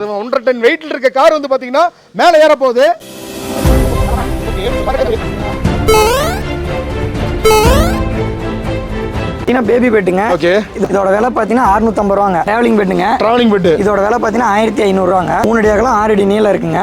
ஒன்றரை டன் வெயிட்ல இருக்க கார் வந்து பாத்தீங்கன்னா மேல ஏற போகுது பார்த்தீங்கன்னா பேபி பெட்டுங்க ஓகே இது- இதோட விலை பார்த்தீங்கன்னா அறுநூத்தம்பது ரூபாங்க. டிராவலிங் பெட்டுங்க டிராவலிங் பெட்டு இதோட விலை பார்த்தீங்கன்னா ஆயிரத்தி ஐநூறுரூவாங்க மூணு அடி அகலம் ஆறு அடி நீளம் இருக்குங்க.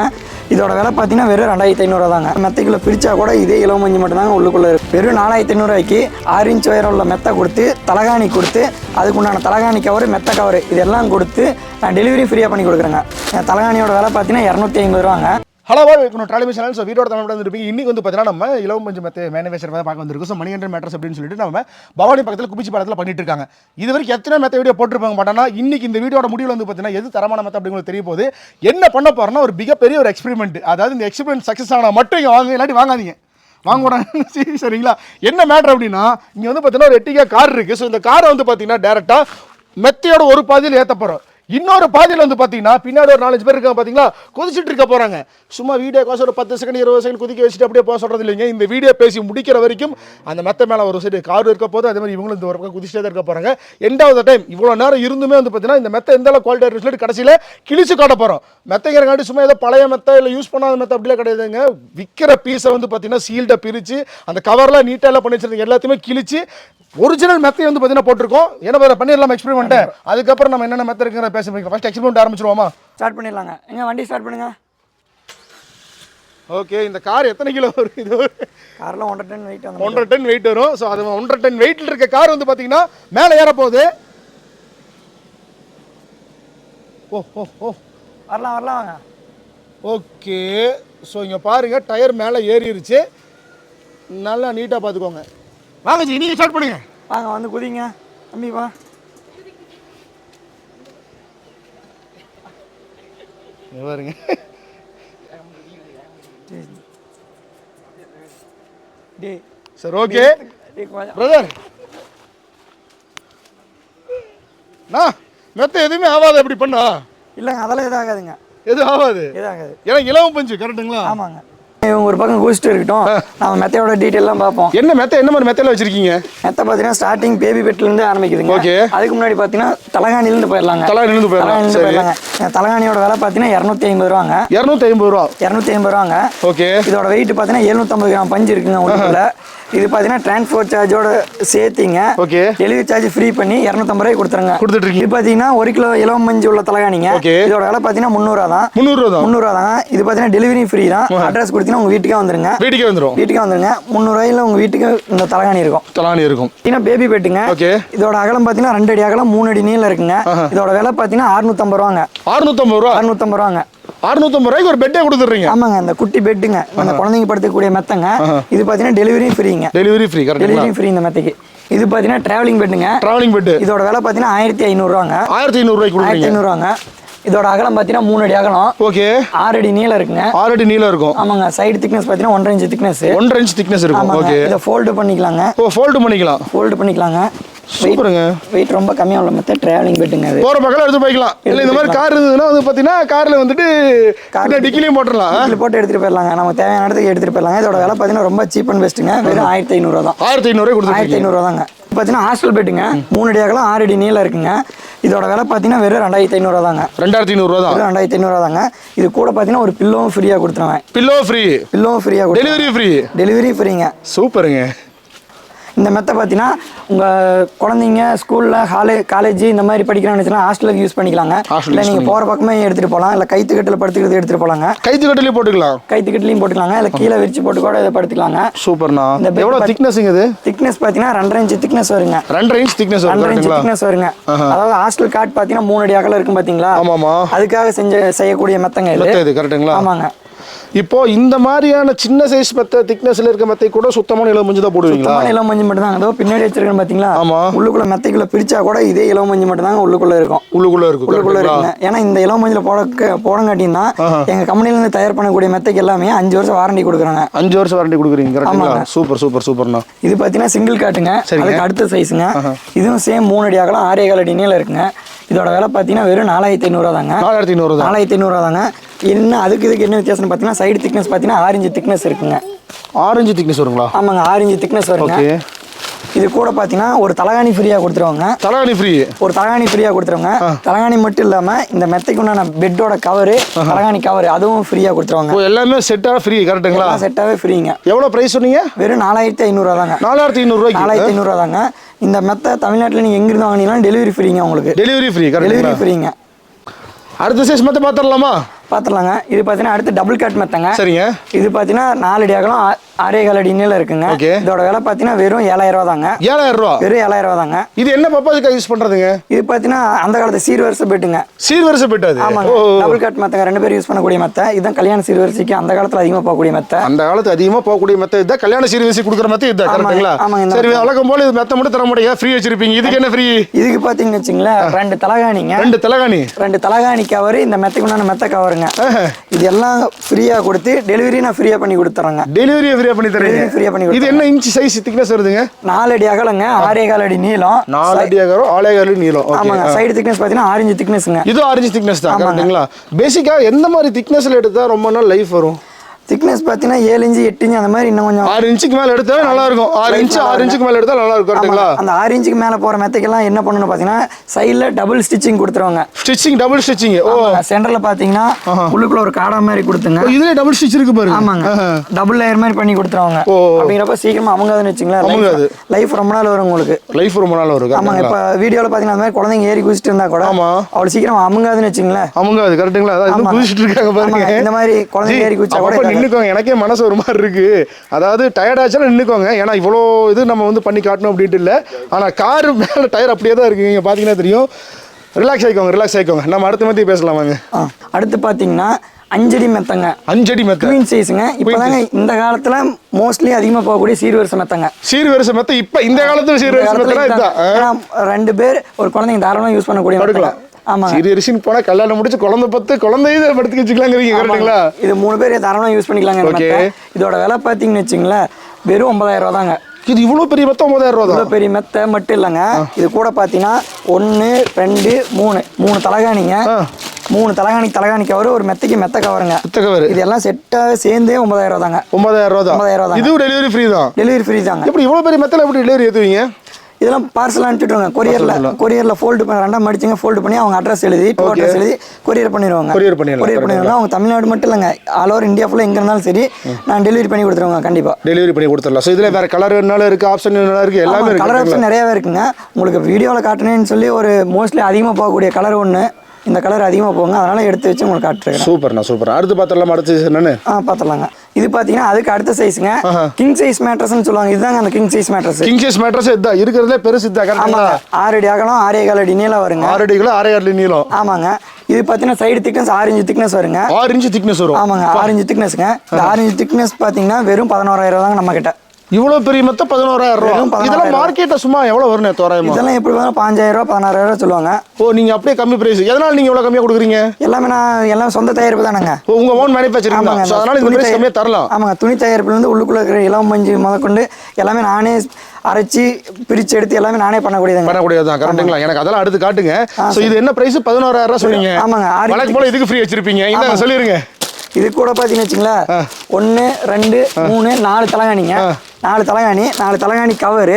இதோட விலை பார்த்தீங்கன்னா வெறும் ரெண்டாயிரத்தி ஐநூறுவா தாங்க மெத்தைக்குள்ள பிரிச்சா கூட இதே இலவ மஞ்சள் மட்டும்தாங்க உள்ளுக்குள்ள இருக்கு. வெறும் நாலாயிரத்தி ஐநூறுவாய்க்கு ஆறு இன்ச் உயரம் உள்ள மெத்தை கொடுத்து தலகாணி கொடுத்து அதுக்குண்டான தலகாணி கவர் மெத்தை கவர் இதெல்லாம் கொடுத்து நான் டெலிவரி ஃப்ரீயாக பண்ணி கொடுக்குறேங்க. தலகாணியோட விலை பார்த்தீங்கன்னா இரநூத்தி ஐம்பது ரூபாங்க. ஹலோ இப்போ இருக்கணும் சேனல் ஸோ வீடோட தமிழ் வந்துருப்பீங்க இன்னைக்கு வந்து பார்த்தீங்கன்னா நம்ம இளவம் பஞ்சு மற்ற மேனேஜர் தான் பார்க்க வந்திருக்கோம். ஸோ மணிகண்டன் மேட்ரஸ் அப்படின்னு சொல்லிட்டு நம்ம பவானி பக்கத்தில் குப்பிச்சி படத்தில் பண்ணிட்டு இருக்காங்க. இது வரைக்கும் எத்தனை மெத்த வீடியோ போட்டிருப்பாங்க? மாட்டானா இன்றைக்கி இந்த வீடியோட முடிவில் வந்து பார்த்தீங்கன்னா எது தரமான மெத்த அப்படிங்கிறது தெரிய போது என்ன பண்ண போகிறோம்னா ஒரு மிகப்பெரிய ஒரு எக்ஸ்பெரிமெண்ட் அதாவது இந்த எக்ஸ்பெரிமெண்ட் சக்ஸஸ் ஆனால் மட்டும் இங்கே வாங்க இல்லாட்டி வாங்காதீங்க. வாங்கக்கூடாது சரி சரிங்களா? என்ன மேட்ரு அப்படின்னா இங்கே வந்து பார்த்தீங்கன்னா ஒரு எட்டிகா கார் இருக்குது ஸோ இந்த காரை வந்து பார்த்தீங்கன்னா டேரெக்டாக மெத்தையோட ஒரு பாதியில் ஏற்ற போகிறோம் இன்னொரு பாதியில் வந்து பார்த்தீங்கன்னா பின்னாடி ஒரு நாலஞ்சு பேர் இருக்காங்க பார்த்தீங்களா குதிச்சிட்டு இருக்க போகிறாங்க சும்மா வீடியோ காசு ஒரு பத்து செகண்ட் இருபது செகண்ட் குதிக்க வச்சுட்டு அப்படியே போக சொல்கிறது இல்லைங்க. இந்த வீடியோ பேசி முடிக்கிற வரைக்கும் அந்த மெத்த மேலே ஒரு சைடு கார் இருக்க போது அதே மாதிரி இவங்களும் இந்த ஒரு பக்கம் குதிச்சிட்டே தான் இருக்க போகிறாங்க எண்டாவது டைம் இவ்வளோ நேரம் இருந்துமே வந்து பார்த்தீங்கன்னா இந்த மெத்த எந்த அளவு குவாலிட்டி சொல்லிட்டு கடைசியில் கிழிச்சு காட்ட போகிறோம் மெத்தைங்கிறங்காட்டி சும்மா ஏதோ பழைய மெத்த இல்லை யூஸ் பண்ணாத மெத்த அப்படிலாம் கிடையாதுங்க. விற்கிற பீஸை வந்து பார்த்தீங்கன்னா சீல்டை பிரித்து அந்த கவர்லாம் நீட்டாக எல்லாம் பண்ணி வச்சிருந்தீங்க எல்லாத்தையுமே கிழிச்சு ஒரிஜினல் மெத்தை வந்து பார்த்தீங்கன்னா போட்டிருக்கோம். என்ன வேறு பண்ணிடலாம் எக்ஸ்பெரிமெண்ட்டு அதுக்கப்புறம் நம்ம என்னென்ன மெத்த இருக்குங்கிற பேச ஃபஸ்ட் எக்ஸ்பெரிமெண்ட் ஆரம்பிச்சிருவோமா? ஸ்டார்ட் பண்ணிடலாங்க. எங்க வண்டி ஸ்டார்ட் பண்ணுங்க. ஓகே இந்த கார் எத்தனை கிலோ வரும்? இது ஒரு காரில் ஒன்றரை டன் வெயிட் வந்து ஒன்றரை டன் வெயிட் வரும். ஸோ அது ஒன்றரை டன் வெயிட்டில் இருக்க கார் வந்து பார்த்தீங்கன்னா மேலே ஏற போகுது. ஓ ஓ ஓ. வரலாம் வரலாம் வாங்க. ஓகே ஸோ இங்கே பாருங்கள் டயர் மேலே ஏறிடுச்சு நல்லா நீட்டாக பார்த்துக்கோங்க வாங்க ஜி நீங்கள் ஸ்டார்ட் பண்ணுங்க. வாங்க வந்து குதிங்க. தம்பி வா. பாருங்க. சரி ஓகே பிரதர் நான் மெத்த எதுவுமே ஆகாது அப்படி பண்ணா? இல்லைங்க அதெல்லாம் எதாகாதுங்க எதுவும் ஆகாது. எதாகாது ஏன்னா இலவம் பஞ்சு கரெக்டுங்களா ஆமாங்க. இவங்க ஒரு பக்கம் குதிச்சுட்டு இருக்கட்டும். நம்ம மெத்தையோட டீட்டெயிலாம் பார்ப்போம். என்ன மெத்த? என்ன மாதிரி மெத்தையில வச்சிருக்கீங்க? மெத்தை பார்த்தீங்கன்னா ஸ்டார்டிங் பேபி பெட்லேருந்து ஆரம்பிக்குதுங்க. Okay. அதுக்கு முன்னாடி பார்த்தீங்கன்னா தலகாணிலேருந்து போயிடலாங்க. தலை நின்று போயிடலாம் தலகாணியோட விலை பார்த்தீங்கன்னா இரநூத்தி ஐம்பது ரூபாங்க. இரநூத்தி ஐம்பது ரூபா. இரநூத்தி ஐம்பது ரூபாங்க. ஓகே. இதோட வெயிட் பார்த்தீங்கன்னா எழுநூத்தம்பது கிராம் பஞ்சு இருக்குங்க உள்ளுக்குள்ள இது பார்த்தீங்கன்னா டிரான்ஸ்போர்ட் சார்ஜோட சேர்த்திங்க. ஓகே டெலிவரி சார்ஜ் ஃப்ரீ பண்ணி இரநூத்தம்பது ரூபாய் கொடுத்துருங்க. கொடுத்துட்டு இருக்கீங்க இது பார்த்தீங்கன்னா ஒரு கிலோ இலவம் மஞ்சு உள்ள தலகாணிங்க. இதோட விலை பார்த்தீங்கன்னா முந்நூறுவா தான். முந்நூறுரூவா தான். முந்நூறுவா தாங்க இது பார்த்தீங்கன்னா டெலிவரி ஃப்ரீ தான். அட்ரஸ் கொடுத்தீங்கன்னா உங்கள் வீட்டுக்கே வந்துருங்க. வீட்டுக்கே வந்துடும் வீட்டுக்கே வந்துருங்க. முந்நூறுவாயில உங்கள் வீட்டுக்கு இந்த தலகாணி இருக்கும். தலானி இருக்கும். பார்த்தீங்கன்னா பேபி பெட்டுங்க. ஓகே இதோட அகலம் பார்த்தீங்கன்னா ரெண்டு அடி அகலம் மூணு அடி நீளம் இருக்குங்க. இதோட விலை பார்த்தீங்கன்னா அறுநூத்தம்பது ரூபாங்க. அறுநூத்தம்பது ரூபா. அறுநூத்தம்பது ரூபாங்க. அறுநூத்தம்பது ரூபாய்க்கு ஒரு பெட்டே கொடுத்துட்றீங்க. ஆமாங்க இந்த குட்டி பெட்டுங்க அந்த குழந்தைங்க படுத்தக்கூடிய மெத்தங்க. இது பார்த்தீங்கன்னா டெலிவரி ஃப்ரீங்க டெலிவரி ஃப்ரீ கரெக்டுங்களா டெலிவரி ஃப்ரீ இந்த மெத்தைக்கு. இது பார்த்தீங்கன்னா டிராவலிங் பெட்டுங்க டிராவலிங் பெட்டு இதோட விலை பார்த்தீங்கன்னா ஆயிரத்தி ஐநூறுரூவாங்க ஆயிரத்தி ஐநூறுரூவாய்க்கு ஆயிரத்தி ஐநூறுவாங்க. இதோட அகலம் பார்த்தீங்கன்னா மூணு அடி அகலம். ஓகே. ஆறு அடி நீளம் இருக்குங்க. ஆறு அடி நீளம் இருக்கும். ஆமாங்க சைடு திக்னஸ் பார்த்தீங்கன்னா ஒன்றரை இன்ச் திக்னஸ் ஒன்றரை இன்ச் திக்னஸ் இருக்கும். ஓகே. இதை ஃபோல்டு பண்ணிக்கலாங்க. ஓ ஃபோல்டு பண்ணிக்கலாம். ஃபோல்டு பண்ணிக்கலாங்க. சூப்பருங்க. வெயிட் ரொம்ப கம்மியாக உள்ள மெத்த டிராவலிங் பெட்டுங்க அது. போற பக்கம் எடுத்து போய்க்கலாம். இல்லை இந்த மாதிரி கார் இருந்ததுன்னா வந்து பார்த்தீங்கன்னா காரில் வந்துட்டு பின்ன டிக்கிலையும் போட்டுடலாம் வீட்டில் போட்டு எடுத்துகிட்டு போயிடலாங்க. நமக்கு தேவையான இடத்துக்கு எடுத்துகிட்டு போயிடலாங்க. இதோட விலை பார்த்தீங்கன்னா ரொம்ப சீப் அண்ட் பெஸ்ட்டுங்க வெறும் ஆயிரத்தி ஐநூறுவா தான். ஆயிரத்தி ஐநூறுரூவா ஆயிரத்தி கொடுத்துருக்கீங்க ஐநூறுவா தாங்க பார்த்தீங்கன்னா ஹாஸ்டல் பெட்டுங்க மூணு அடி அகலம் ஆறு அடி நீளம் இருக்குங்க. இதோட விலை பார்த்தீங்கன்னா வெறும் ரெண்டாயிரத்தி ஐநூறுவா தாங்க. ரெண்டாயிரத்தி ஐநூறுரூவா தான். ரெண்டாயிரத்தி ஐநூறுவா தாங்க. இது கூட பார்த்தீங்கன்னா ஒரு பில்லோவும் ஃப்ரீயாக கொடுத்துருவேன். பில்லோ ஃப்ரீ பில்லோவும் ஃப்ரீயாக கொடுத்து டெலிவரி ஃப்ரீ டெலிவரி ஃப்ரீங்க சூப்பருங்க. இந்த மெத்தை பார்த்தீங்கன்னா உங்கள் குழந்தைங்க ஸ்கூலில் ஹாலே காலேஜ் இந்த மாதிரி படிக்கிறான்னு ஹாஸ்டலுக்கு யூஸ் பண்ணிக்கலாங்க. இல்லை நீங்கள் போகிற பக்கமே எடுத்துகிட்டு போகலாம். இல்லை கைத்துக்கட்டில் படுத்துக்கிறது எடுத்துகிட்டு போகலாங்க. கைத்து கட்டிலே போட்டுக்கலாம். கைத்துக்கட்டிலையும் போட்டுக்கலாங்க. இல்லை கீழே விரிச்சு போட்டு கூட இதை படுத்துக்கலாங்க. சூப்பர்ண்ணா. இந்த எவ்வளோ திக்னஸுங்க இது? திக்னஸ் பார்த்தீங்கன்னா ரெண்டரை இன்ச் திக்னஸ் வருங்க. ரெண்டரை இன்ச் திக்னஸ் ரெண்டரை இன்ச் திக்னஸ் வருங்க. அதாவது ஹாஸ்டல் கார்டு பார்த்தீங்கன்னா மூணு அடி அகலம் இருக்கும் பார்த்தீங்களா ஆமாமா. அதுக்காக செஞ்ச செய்யக்கூடிய மெத்தங்க இது. மெத்த இது கரெக்டுங்களா ஆமாங்க. இப்போ இந்த மாதிரியான சின்ன சைஸ் மெத்த திக்னஸ்ல இருக்க மெத்தை கூட சுத்தமான இளம் மஞ்சள் தான் போடுவீங்களா? சுத்தமான இளம் மஞ்சள் மட்டும் தாங்க அதோ பின்னாடி வச்சிருக்கேன் பார்த்தீங்களா ஆமா. உள்ளுக்குள்ள மெத்தைக்குள்ள பிரிச்சா கூட இதே இளம் மஞ்சள் மட்டும் தாங்க உள்ளுக்குள்ள இருக்கும். உள்ளுக்குள்ள இருக்கு உள்ளுக்குள்ள இருக்குங்க. ஏன்னா இந்த இளம் மஞ்சள் போட போடங்காட்டியும் தான் எங்க கம்பெனில இருந்து தயார் பண்ணக்கூடிய மெத்தைக்கு எல்லாமே அஞ்சு வருஷம் வாரண்டி கொடுக்குறாங்க. அஞ்சு வருஷம் வாரண்டி கொடுக்குறீங்க ஆமாங்க. சூப்பர் சூப்பர் சூப்பர்ண்ணா இது பார்த்தீங்கன்னா சிங்கிள் காட்டுங்க. அதுக்கு அடுத்த சைஸுங்க இதுவும் சேம் மூணு அடி அகலம் ஆறே கால் அடி நீளம் இருக்குங்க. இதோட விலை பார்த்தீங்கன்னா வெறும் நாலாயிரத்தி ஐநூறுவா தாங்க. நாலாயிரத்தி ஐநூறு நாலாயிரத்தி ஐநூறுவா தாங்க. என்ன அதுக்கு இதுக்கு என்ன வித்தியாசம்னு பார்த்தீங்கன்னா சைடு திக்னஸ் பார்த்தீங்கன்னா ஆரஞ்சு திக்னஸ் இருக்குங்க. ஆரஞ்சு திக்னஸ் வருங்களா? ஆமாங்க ஆரஞ்சு திக்னஸ் வருங்க. இது கூட பார்த்தீங்கன்னா ஒரு தலகாணி ஃப்ரீயாக கொடுத்துருவாங்க. தலைவணி ஃப்ரீ ஒரு தலகாணி ஃப்ரீயாக கொடுத்துருவாங்க. தலகாணி மட்டும் இல்லாமல் இந்த மெத்தைக்கு உண்டான பெட்டோட கவரு தலகாணி கவர் அதுவும் ஃப்ரீயாக கொடுத்துருவாங்க. எல்லாமே செட்டாக ஃப்ரீ கரெக்ட்டுங்களா எல்லாம் செட்டாகவே ஃப்ரீங்க எவ்வளோ ப்ரைஸ் சொன்னீங்க? வெறும் நாலாயிரத்தி ஐநூறுரூவா தாங்க நாலாயிரத்தி ஐநூறுரூவாய்க்கு? நாலாயிரத்தி ஐநூறுரூவா தாங்க இந்த மெத்தை தமிழ்நாட்டில் நீங்கள் எங்கிருந்து வாங்கினீங்கன்னா டெலிவரி ஃப்ரீங்க உங்களுக்கு. டெலிவரி ஃப்ரீ டெலிவரி ஃப்ரீங்க அடுத்த சைஸ் மட்டும் பார்த்துடலாமா பார்த்துலாங்க இது பார்த்தீங்கன்னா அடுத்து டபுள் கட் மெத்தங்க சரிங்க. இது பார்த்தீங்கன்னா நாலு அடி அகலம் ஆறே கால் அடி நீளம் இருக்குங்க. இதோட விலை பார்த்தீங்கன்னா வெறும் ஏழாயிரம் ரூபா தாங்க ஏழாயிரம் ரூபா? வெறும் ஏழாயிரம் ரூபா தாங்க இது என்ன பர்பஸ்க்காக யூஸ் பண்ணுறதுங்க இது பார்த்தீங்கன்னா அந்த காலத்து சீர்வரிசை பெட்டுங்க. சீர்வரிசை பெட்டாது ஆமாங்க. டபுள் கட் மெத்தங்க ரெண்டு பேரும் யூஸ் பண்ணக்கூடிய மெத்தை இதுதான் கல்யாண சீர்வரிசைக்கு அந்த காலத்தில் அதிகமாக போகக்கூடிய மெத்தை அந்த காலத்து அதிகமாக போகக்கூடிய மெத்த இதுதான் கல்யாண சீர்வரிசை கொடுக்குற மெத்த இதுதான் கரெக்ட்டுங்களா ஆமாங்க, இந்த சரி வழக்கம் போல இது மெத்த மட்டும் தர மாட்டீங்க. ஃப்ரீ வச்சிருப்பீங்க. இதுக்கு என்ன ஃப்ரீ இதுக்கு பார்த்தீங்கன்னு வச்சுங்களேன் ரெண்டு தலகாணிங்க. ரெண்டு தலைகாணி? ரெண்டு தலகாணி கவர் இந்த மெத்தைக்கு உண்டான மெத்தை கவருங்க இது எல்லாம் ஃப்ரீயாக கொடுத்து டெலிவரி நான் ஃப்ரீயாக பண்ணி கொடுத்துறேங்க. டெலிவரியை ஃப்ரீயா பண்ணி தரீங்க. ஆ பண்ணி இது என்ன இன்ச் சைஸ் திக்னஸ் வருதுங்க? நாலு அடி அகலங்க ஆறே கால் அடி நீளம். நாலு அடி அகரம் ஆளே காலு நீளம். ஓகே ஆமாங்க. சைடு திக்னஸ் பார்த்தீங்கன்னா ஆரஞ்சு திக்னஸ்ங்க இது ஆரஞ்சு திக்னஸ் தான். கரெக்ட்டுங்களா பேசிக்கா எந்த மாதிரி திக்னஸ்ல எடுத்தா ரொம்ப நாள் லைஃப் வரும்? திக்னஸ் பார்த்தீங்கன்னா ஏழு இன்ச்சு எட்டு இன்ச்சு அந்த மாதிரி இன்னும் கொஞ்சம் ஆறு இன்ச்சுக்கு மேல எடுத்தா நல்லா இருக்கும். ஆறு Life இன்ச் நல்லா ஆறு இன்ச்சுக்கு மேல எடுத்தா நல்லா இருக்கும் கரெக்ட்டுங்களா ஆமாங்க. அந்த ஆறு இன்ச்சுக்கு மேலே போகிற மெத்தைக்கெல்லாம் என்ன பண்ணணும்னு பார்த்தீங்கன்னா சைடில் டபுள் ஸ்டிச்சிங் கொடுத்துருவாங்க. ஸ்டிச்சிங் டபுள் ஸ்டிச்சிங் ஓ. சென்டரில் பார்த்தீங்கன்னா உள்ளுக்குள்ள ஒரு காடா மாதிரி கொடுத்துங்க. ஓ, இதுலயே டபுள் ஸ்டிச் இருக்கு பாருங்க. ஆமாங்க. டபுள் லேயர் மாதிரி பண்ணி கொடுத்துருவாங்க. அப்படிங்கிறப்ப சீக்கிரமா அமுங்காதுன்னு அமுங்காது. வச்சுங்களேன் லைஃப் ரொம்ப நாள் வரும் உங்களுக்கு. லைஃப் ரொம்ப நாள் வரும் ஆமாங்க. கரெக்ட்டுங்களா இப்போ வீடியோவில் பார்த்தீங்கன்னா அந்த மாதிரி குழந்தைங்க ஏறி குதிச்சுட்டு இருந்தா கூட ஆமா. அவ்வளோ சீக்கிரம் அமுங்காதுன்னு வச்சுங்களேன். இன்னும் ஆமாங்க. குதிச்சிட்டு இருக்காங்க பாருங்க. இந்த மாதிரி குழந்தைங்க ஏறி குதிச்சா கூட நின்னுக்கோங்க எனக்கே மனசு ஒரு மாதிரி இருக்கு. அதாவது டயர்ட் ஆச்சுன்னா நின்னுக்கோங்க. ஏன்னா இவ்வளோ இது நம்ம வந்து பண்ணி காட்டணும் அப்படின்ட்டு இல்லை. ஆனால் கார் மேலே டயர் அப்படியே தான் இருக்கு. நீங்க பார்த்தீங்கன்னா தெரியும். ரிலாக்ஸ் ஆயிக்கோங்க ரிலாக்ஸ் ஆயிக்கோங்க. நம்ம அடுத்த மத்தி பேசலாம் வாங்க. ஆ. அடுத்து பார்த்தீங்கன்னா அஞ்சடி மெத்தங்க. அஞ்சடி மெத்த. குவீன் சைஸுங்க இப்போதாங்க இந்த காலத்தில் மோஸ்ட்லி அதிகமாக போகக்கூடிய சீர்வரிசை மெத்தங்க. சீர் வரிசை மெத்த. இப்ப இந்த காலத்துல சீர் இந்த வரிசை காலத்துல மெத்தனா ரெண்டு பேர் ஒரு குழந்தைங்க தாராளமாக யூஸ் பண்ணக்கூடிய சீர் வரிசைன்னு போனா கல்யாணம் முடிச்சு குழந்தை பத்து குழந்தை இதை படுத்துக்க வச்சுக்கலாங்கிறீங்க கரெக்ட்டுங்களா? இது மூணு பேர் தாராளமாக யூஸ் பண்ணிக்கலாங்க. மெத்தை. இதோட விலை பார்த்தீங்கன்னு வச்சுங்களேன் வெறும் ஒன்பதாயிரம் ரூபா தாங்க இது இவ்வளவு பெரிய மெத்த ஒன்பதாயிரம் ரூபா இவ்வளோ பெரிய மெத்தை மட்டும் இல்லைங்க. இது கூட பார்த்தீங்கன்னா ஒன்று ரெண்டு மூணு. மூணு தலகாணிங்க. மூணு தலகாணி தலகாணி கவர் ஒரு மெத்தைக்கு மெத்த கவருங்க மெத்த கவர் இது எல்லாம் செட்டாக சேர்ந்தே ஒன்பதாயிரம் ரூபா தாங்க ஒன்பதாயிரம் ரூபா தான் ஒன்பதாயிரம் ரூபா. இதுவும் டெலிவரி ஃப்ரீ தான்? டெலிவரி ஃப்ரீ தாங்க. எப்படி இவ்வளவு பெரிய மெத்தல எப்படி டெலிவரி ஏத்துவீங்க? இதெல்லாம் பார்சல் அனுப்பிச்சுட்ருவாங்க கொரியரில் கொரியரில் ஃபோல்டு பண்ணி ரெண்டாம் மடிச்சுங்க ஃபோல்டு பண்ணி அவங்க அட்ரஸ் எழுதி டூ அட்ரஸ் எழுதி கொரியர் பண்ணிடுவாங்க. கொரியர் பண்ணிடுவாங்க. அவங்க தமிழ்நாடு மட்டும் இல்லைங்க. ஆல் ஓவர் இந்தியா ஃபுல்லாக எங்கே இருந்தாலும் சரி நான் டெலிவரி பண்ணி கொடுத்துருவாங்க கண்டிப்பாக டெலிவரி பண்ணி கொடுத்துடலாம். ஸோ இதுல வேற கலர் வேணாலும் இருக்கு? ஆப்ஷன் வேணாலும் இருக்கு? எல்லாமே கலர் ஆப்ஷன் நிறையாவே இருக்குங்க. உங்களுக்கு வீடியோவில் காட்டணும்னு சொல்லி ஒரு மோஸ்ட்லி அதிகமாக போகக்கூடிய கலர் ஒன்று இந்த கலர் அதிகமாக போகுங்க அதனால் எடுத்து வச்சு உங்களுக்கு காட்டுறேன் சூப்பர்ண்ணா சூப்பர் அடுத்து பார்த்துடலாம்? அடுத்து என்னன்னு? ஆ பார்த்துலாங்க இது பார்த்தீங்கன்னா அதுக்கு அடுத்த சைஸுங்க கிங் சைஸ் மேட்ரஸ்னு சொல்லுவாங்க. இதுதாங்க அந்த king size mattress king size mattress இதுதான் இருக்கிறதுல பெருசு இதுதான் கரெக்டாங்களா ஆறு அடி அகலம் ஆறே கால் அடி நீளம் வருங்க. ஆறு அடிகளோ ஆறே ஆறு நீளம். ஆமாங்க. இது பார்த்தீங்கன்னா சைடு திக்னஸ் ஆறு இன்ச்சு திக்னஸ் வருங்க. ஆறு இன்ச்சு திக்னஸ் வரும். ஆமாங்க. ஆறு இன்ச்சு திக்னஸ்ங்க இந்த ஆறு இன்ச்சு திக்னஸ் பார்த்தீங்கன்னா வெறும் பதினோராயிரம் தாங்க நம்ம கிட்ட இவ்வளவு பெரிய மொத்த பதினோராயிரம் ரூபா. 16,000 இதெல்லாம் மார்க்கெட்ல சும்மா எவ்வளவு வரும் தோராயமா? இதெல்லாம் எப்படி வேணாலும் பாஞ்சாயிரம் ரூபா பதினாறாயிரம் ரூபா சொல்லுவாங்க. ஓ நீங்க அப்படியே கம்மி பிரைஸ் எதனால நீங்க இவ்வளவு கம்மியா கொடுக்குறீங்க? எல்லாமே நான் எல்லாம் சொந்த தயாரிப்பு தானேங்க. ஓ, உங்க ஓன் மேனுஃபேக்சரிங் ஆமாங்க அதனால இந்த பிரைஸ் தயார்- கம்மியா தரலாம். ஆமாங்க துணி தயாரிப்புலேருந்து உள்ளுக்குள்ள இருக்கிற இளம் மஞ்சு முதற்கொண்டு எல்லாமே நானே அரைச்சி பிரிச்சு எடுத்து எல்லாமே நானே பண்ணக்கூடியதுங்க. பண்ணக்கூடியதுதான். கரெக்ட்டுங்களா எனக்கு அதெல்லாம் அடுத்து காட்டுங்க. ஸோ இது என்ன பிரைஸ் பதினோராயிரம் ரூபாய் சொன்னீங்க. ஆமாங்க, வழக்கு போல இதுக்கு ஃப்ரீ வச்சிருப்பீங்க? இந்த சொல்லிருங்க. இது கூட பார்த்தீங்கன்னு வச்சுங்களேன் ஒன்று ரெண்டு மூணு நாலு தலகாணிங்க. நாலு தலகாணி நாலு தலகாணி கவரு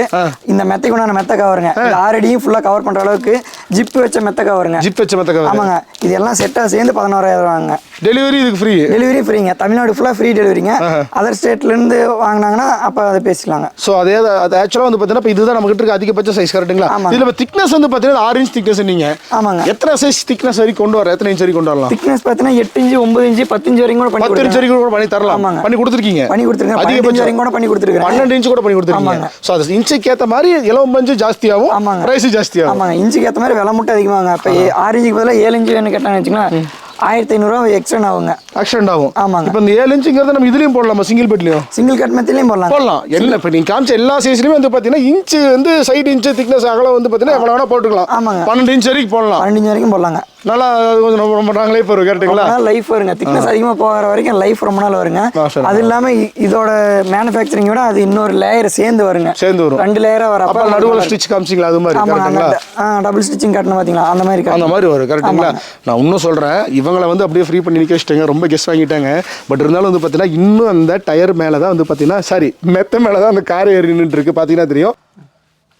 இந்த மெத்தைக்கு உண்டான மெத்த கவருங்க இது ஆறடியும் ஃபுல்லாக கவர் பண்ணுற அளவுக்கு ஜிப்பு வச்ச மெத்த கவருங்க ஜிப் வச்ச மத்த கவர் ஆமாங்க. இது எல்லாம் செட்டாக சேர்ந்து பதினோராயிரம் ரூபாங்க. டெலிவரி இதுக்கு ஃப்ரீ டெலிவரி ஃப்ரீங்க தமிழ்நாடு ஃபுல்லாக ஃப்ரீ டெலிவரிங்க அதர் ஸ்டேட்லேருந்து வாங்கினாங்கன்னா அப்போ அதை பேசிக்கலாங்க. ஸோ அதே அது ஆக்சுவலாக வந்து பார்த்தீங்கன்னா இப்போ இதுதான் நம்ம கிட்ட இருக்க அதிகபட்ச சைஸ் கரெக்ட்டுங்களா ஆமாங்க. இதில் திக்னஸ் வந்து பார்த்தீங்கன்னா ஆறு இன்ச் திக்னஸ் நீங்க. ஆமாங்க. எத்தனை சைஸ் திக்னஸ் வரைக்கும் கொண்டு வர எத்தனை இன்ச் வரைக்கும் கொண்டு வரலாம்? திக்னஸ் பார்த்தீங்கன்னா எட்டு இன்ச்சு ஒன்பது இன்ச்சு பத்து இன்ச்சு வரைக்கும் கூட பண்ணி பத்து இன்ச் கொடுத்துருக்கேன் வரைக்கும் கூட பண்ணி தரலாம். பண்ணி கொடுத்துருக்கீங்க. பண்ணி பன்னெண்டு இன்ச்சு வரைக்கும் கூட பண்ணி கொடுத்துருக்கேன். பன்னெண்டு இன்ச் கூட பண்ணி கொடுத்துருக்கீங்க. ஸோ அது இன்ச்சுக்கு ஏற்ற மாதிரி இளம் பஞ்சு ஜாஸ்தியாகும். ஆமாங்க. ப்ரைஸ் ஜாஸ்தியாகும். ஆமாங்க. இன்ச்சுக்கு ஏற்ற மாதிரி விலை மட்டும் அதிகமாங்க. இப்போ ஆறு இன்ச்சுக்கு பதிலாக ஏழு இன்ச்சு கேட்டாங்கன்னு வச்சுங்களேன் ஆயிரத்தி ஐநூறுரூவா எக்ஸ்ட்ரா ஆகுங்க. ஆக்சிடென்ட் ஆகும். ஆமாங்க. இப்போ இந்த ஏழு இன்ச்சுங்கிறத நம்ம இதுலயும் போடலாமா? சிங்கிள் பெட்லயும் சிங்கிள் கட் மெத்திலையும் போடலாம். போடலாம். என்ன இப்போ நீங்க காமிச்ச எல்லா சைஸ்லயுமே வந்து பார்த்தீங்கன்னா இன்ச்சு வந்து சைடு இன்ச்சு திக்னஸ் அகலம் வந்து பார்த்தீங்கன்னா எவ்வளோ வேணா போட்டுக்கலாம். ஆமாங்க. பன்னெண்டு இன்ச் வரைக்கும் போடலாம். பன்னெண்டு இன்ச்சு வரைக்கும் போடலாங்க. நல்லா கொஞ்சம் ரொம்ப ரொம்ப நாங்களே இப்போ கரெக்ட்டுங்களா லைஃப் வருங்க. திக்னஸ் அதிகமாக போகிற வரைக்கும் லைஃப் ரொம்ப நாள் வருங்க. அது இல்லாமல் இதோட மேனுஃபேக்சரிங் விட அது இன்னொரு லேயர் சேர்ந்து வருங்க. சேர்ந்து வரும். ரெண்டு லேயராக அப்போ வரப்ப நடுவில் ஸ்டிச் காமிச்சிங்களா அது மாதிரி ஆ டபுள் ஸ்டிச்சிங் காட்டணும் பார்த்தீங்களா அந்த மாதிரி அந்த மாதிரி வரும் கரெக்ட்டுங்களா நான் இன்னும் சொல்கிறேன் இவங்களை வந்து அப்படியே ஃப்ரீ பண்ணி நிற்க வச்சிட்டாங்க ரொம்ப கெஸ்ட் வாங்கிட்டாங்க. பட் இருந்தாலும் வந்து பார்த்தீங்கன்னா இன்னும் அந்த டயர் மேலே தான் வந்து பார்த்தீங்கன்னா சாரி மெத்த மேலே தான் அந்த கார் ஏறி நின்றுட்டு இருக்கு பார்த்தீங்கன்னா தெரியும்.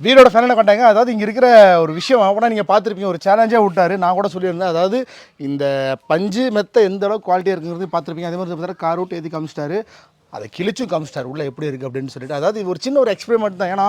வீடோட ஃபேனில் கொண்டாங்க அதாவது இங்கே இருக்கிற ஒரு விஷயம் கூட நீங்கள் பார்த்துருப்பீங்க ஒரு சேலஞ்சாக விட்டார். நான் கூட சொல்லியிருந்தேன். அதாவது இந்த பஞ்சு மெத்த எந்த அளவுக்கு குவாலிட்டியாக இருக்குங்கிறது பார்த்துருப்பீங்க. அதே மாதிரி பார்த்தா கார் விட்டு ஏற்றி காமிச்சிட்டாரு. அதை கிழிச்சும் காமிச்சிட்டார். உள்ளே எப்படி இருக்குது அப்படின்னு சொல்லிட்டு. அதாவது ஒரு சின்ன ஒரு எக்ஸ்பெரிமெண்ட் தான். ஏன்னா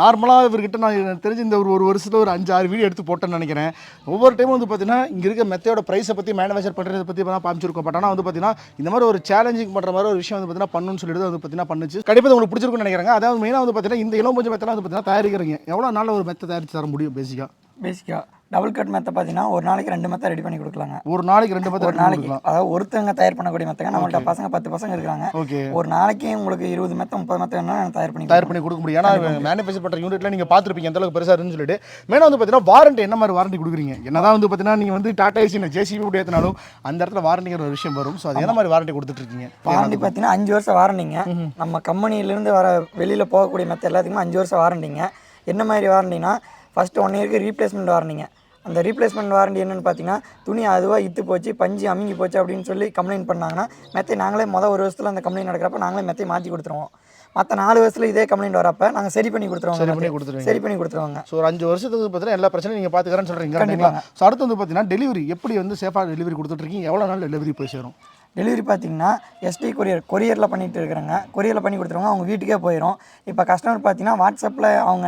நார்மலாக இவர்கிட்ட நான் எனக்கு தெரிஞ்சு இந்த ஒரு ஒரு வருஷத்தில் ஒரு அஞ்சு ஆறு வீடியோ எடுத்து போட்டேன்னு நினைக்கிறேன். ஒவ்வொரு டைமும் வந்து பார்த்தீங்கன்னா இங்கே இருக்க மெத்தையோட ப்ரைஸை பற்றி மேனுஃபேக்சர் பண்ணுறதை பற்றி தான் காமிச்சிருக்கோம். பட் ஆனால் வந்து பார்த்தீங்கன்னா இந்த மாதிரி ஒரு சேலஞ்சிங் பண்ணுற மாதிரி ஒரு விஷயம் வந்து பார்த்தீங்கன்னா பண்ணணும்னு சொல்லிட்டு வந்து பார்த்தீங்கன்னா பண்ணுச்சு. கண்டிப்பாக உங்களுக்கு பிடிச்சிருக்குன்னு நினைக்கிறேன் அதாவது மெயினாக வந்து பார்த்தீங்கன்னா இந்த இளம் கொஞ்சம் மெத்தெல்லாம் வந்து பார்த்தீங்கன்னா தயாரிக்கிறீங்க. எவ்வளோ நாளில் ஒரு மெத்தை தயாரித்து தர முடியும் பேசிக்காக பேசிக்காக டபுள் கட் மெத்தை பார்த்தீங்கன்னா ஒரு நாளைக்கு ரெண்டு மெத்தை ரெடி பண்ணி கொடுக்கலாங்க. ஒரு நாளைக்கு ரெண்டு மெத்தை ஒரு நாளைக்கு. அதாவது ஒருத்தவங்க தயார் பண்ணக்கூடிய மெத்தங்க நம்மள்ட்ட பசங்க பத்து பசங்க இருக்காங்க. ஓகே ஒரு நாளைக்கு உங்களுக்கு இருபது மெத்த முப்பது மெத்த வேணா நான் தயார் பண்ணி தயார் பண்ணி கொடுக்க முடியும். ஏன்னா மேனுஃபேக்சர் பண்ணுற யூனிட்ல நீங்கள் பார்த்துருப்பீங்க எந்த அளவுக்கு பெருசாக இருக்குன்னு சொல்லிட்டு. மெயினாக வந்து பார்த்தீங்கன்னா வாரண்டி என்ன மாதிரி வாரண்டி கொடுக்குறீங்க? என்னதான் வந்து பார்த்தீங்கன்னா நீங்கள் வந்து டாடா ஏசி ஜேசிபி கூட ஏற்றினாலும் அந்த இடத்துல வாரண்டிங்கிற ஒரு விஷயம் வரும். ஸோ அது என்ன மாதிரி வாரண்டி கொடுத்துட்டு இருக்கீங்க? வாரண்டி பார்த்தீங்கன்னா அஞ்சு வருஷம் வாரண்டிங்க நம்ம கம்பெனிலேருந்து வர வெளியில் போகக்கூடிய மெத்த எல்லாத்துக்குமே அஞ்சு வருஷம் வாரண்டிங்க என்ன மாதிரி வாரண்டினா ஃபஸ்ட்டு ஒன் இயருக்கு ரீப்ளேஸ்மெண்ட் வாரண்டிங்க அந்த ரீப்ளேஸ்மெண்ட் வாரண்டி என்னென்னு பார்த்தீங்கன்னா துணி அதுவாக இத்து போச்சு பஞ்சு அமுங்கி போச்சு அப்படின்னு சொல்லி கம்ப்ளைண்ட் பண்ணாங்கன்னா மெத்தை நாங்களே மொதல் ஒரு வருஷத்தில் அந்த கம்ப்ளைண்ட் நடக்கிறப்ப நாங்களே மெத்தையை மாற்றி கொடுத்துருவோம். மற்ற நாலு வருஷத்தில் இதே கம்ப்ளைண்ட் வரப்ப நாங்கள் சரி பண்ணி கொடுத்துருவோம் சரி பண்ணி மெத்தையை. கொடுத்துருவீங்க. சரி பண்ணி கொடுத்துருவாங்க. ஸோ ஒரு அஞ்சு வருஷத்துக்கு பார்த்தீங்கன்னா எல்லா பிரச்சனையும் நீங்கள் பார்த்துக்கிறேன்னு சொல்கிறீங்க கரெக்டுங்களா ஸோ அடுத்து வந்து பார்த்தீங்கன்னா டெலிவரி எப்படி வந்து சேஃபாக டெலிவரி கொடுத்துட்ருக்கீங்க எவ்வளோ நாள் டெலிவரி போய் சேரும்? டெலிவரி பார்த்தீங்கன்னா எஸ்டி கொரியர் கொரியரில் பண்ணிகிட்டு இருக்கிறாங்க. கொரியரில் பண்ணி கொடுத்துருவாங்க அவங்க வீட்டுக்கே போயிடும் இப்போ கஸ்டமர் பார்த்தீங்கன்னா வாட்ஸ்அப்பில் அவங்க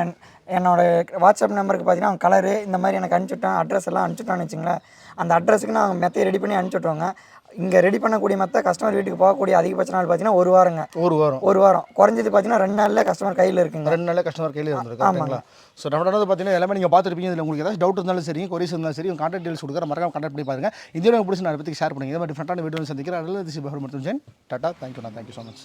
என்னோட வாட்ஸ்அப் நம்பருக்கு பார்த்தீங்கன்னா அவங்க கலரு இந்த மாதிரி எனக்கு அனுப்பிச்சுட்டேன் அட்ரஸ் எல்லாம் அனுப்பிச்சுட்டான்னு வச்சுங்களேன். அந்த அட்ரஸுக்கு நான் மெத்தையை ரெடி பண்ணி அனுப்பிச்சுட்ருவாங்க. இங்கே ரெடி பண்ணக்கூடிய மெத்தை கஸ்டமர் வீட்டுக்கு போகக்கூடிய அதிகபட்ச நாள் பார்த்தீங்கன்னா ஒரு வாரங்க. ஒரு வாரம். ஒரு வாரம். குறைஞ்சது பார்த்தீங்கன்னா ரெண்டு நாளில் கஸ்டமர் கையில் இருக்குங்க. ரெண்டு நாளில் கஸ்டமர் கையில் இருந்திருக்கு கரெக்டுங்களா ஸோ நம்ம வந்து பார்த்தீங்கன்னா எல்லாமே நீங்கள் பார்த்துருப்பீங்க. இதில் உங்களுக்கு ஏதாச்சும் டவுட் இருந்தாலும் சரி கொரிஸ் இருந்தாலும் சரி உங்கள் கான்டாக்ட் டீல்ஸ் கொடுக்குற மறக்காம கான்டாக்ட் பண்ணி பாருங்க. இந்த வீடியோ பிடிச்சி நான் பற்றி ஷேர் பண்ணுங்க. இதே மாதிரி டிஃப்ரெண்டான வீடியோ சந்திக்கிறேன். அதில் திஸ் பஹர் மட்டும் ஜென் டாட்டா தேங்க்யூ நான் தேங்க்யூ ஸோ மச்